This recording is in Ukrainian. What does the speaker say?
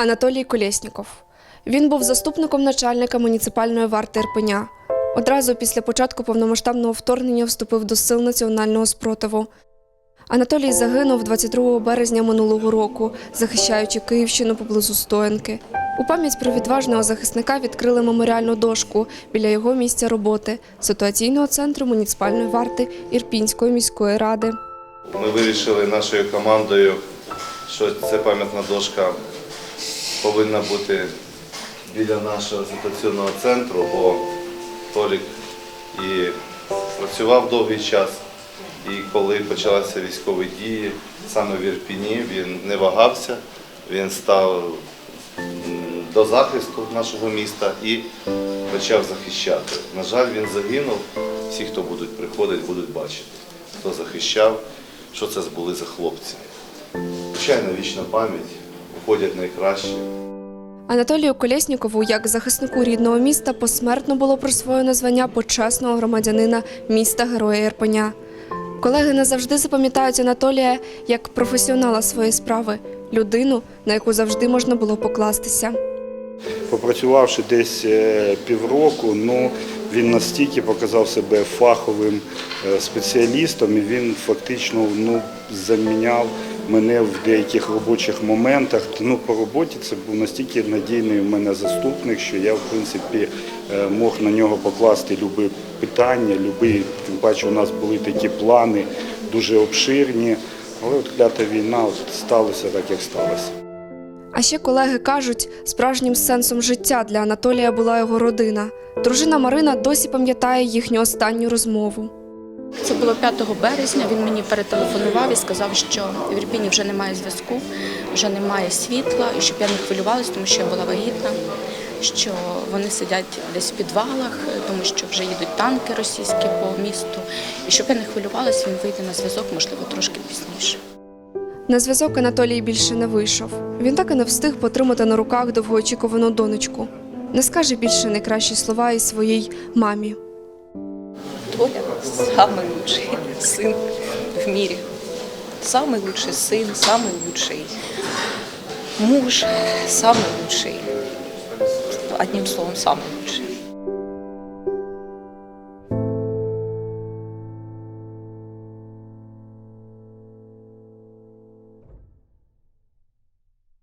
Анатолій Колєсніков. Він був заступником начальника муніципальної варти Ірпеня. Одразу після початку повномасштабного вторгнення вступив до сил національного спротиву. Анатолій загинув 22 березня минулого року, захищаючи Київщину поблизу Стоянки. У пам'ять про відважного захисника відкрили меморіальну дошку біля його місця роботи ситуаційного центру муніципальної варти Ірпінської міської ради. Ми вирішили нашою командою, що ця пам'ятна дошка повинна бути біля нашого ситуаційного центру, бо Толік і працював довгий час. І коли почалися військові дії, саме в Ірпіні, він не вагався, він став до захисту нашого міста і почав захищати. На жаль, він загинув. Всі, хто будуть приходити, будуть бачити, хто захищав, що це були за хлопці. Звичайно, вічна пам'ять, виходять найкращі. Анатолію Колєснікову, як захиснику рідного міста, посмертно було присвоєно звання почесного громадянина міста Героя Ірпеня. Колеги назавжди запам'ятають Анатолія як професіонала своєї справи, людину, на яку завжди можна було покластися. Попрацювавши десь е, півроку, ну він настільки показав себе фаховим е, спеціалістом, і він фактично ну, заміняв мене в деяких робочих моментах. Ну, по роботі це був настільки надійний у мене заступник, що я в принципі е, мог на нього покласти любі питання, любі, тим паче у нас були такі плани дуже обширні. Але от клята війна от сталося так, як сталося. А ще колеги кажуть, справжнім сенсом життя для Анатолія була його родина. Дружина Марина досі пам'ятає їхню останню розмову. Це було 5 березня. Він мені перетелефонував і сказав, що в Ірпіні вже немає зв'язку, вже немає світла, і щоб я не хвилювалася, тому що я була вагітна, що вони сидять десь в підвалах, тому що вже їдуть танки російські по місту. І щоб я не хвилювалася, він вийде на зв'язок, можливо, трошки пізніше. На зв'язок Анатолій більше не вийшов. Він так і не встиг потримати на руках довгоочікувану донечку. Не скаже більше найкращі слова і своїй мамі. Толя самый лучший сын в мире. Самый лучший сын, самый лучший муж, самый лучший. Одним словом, самый.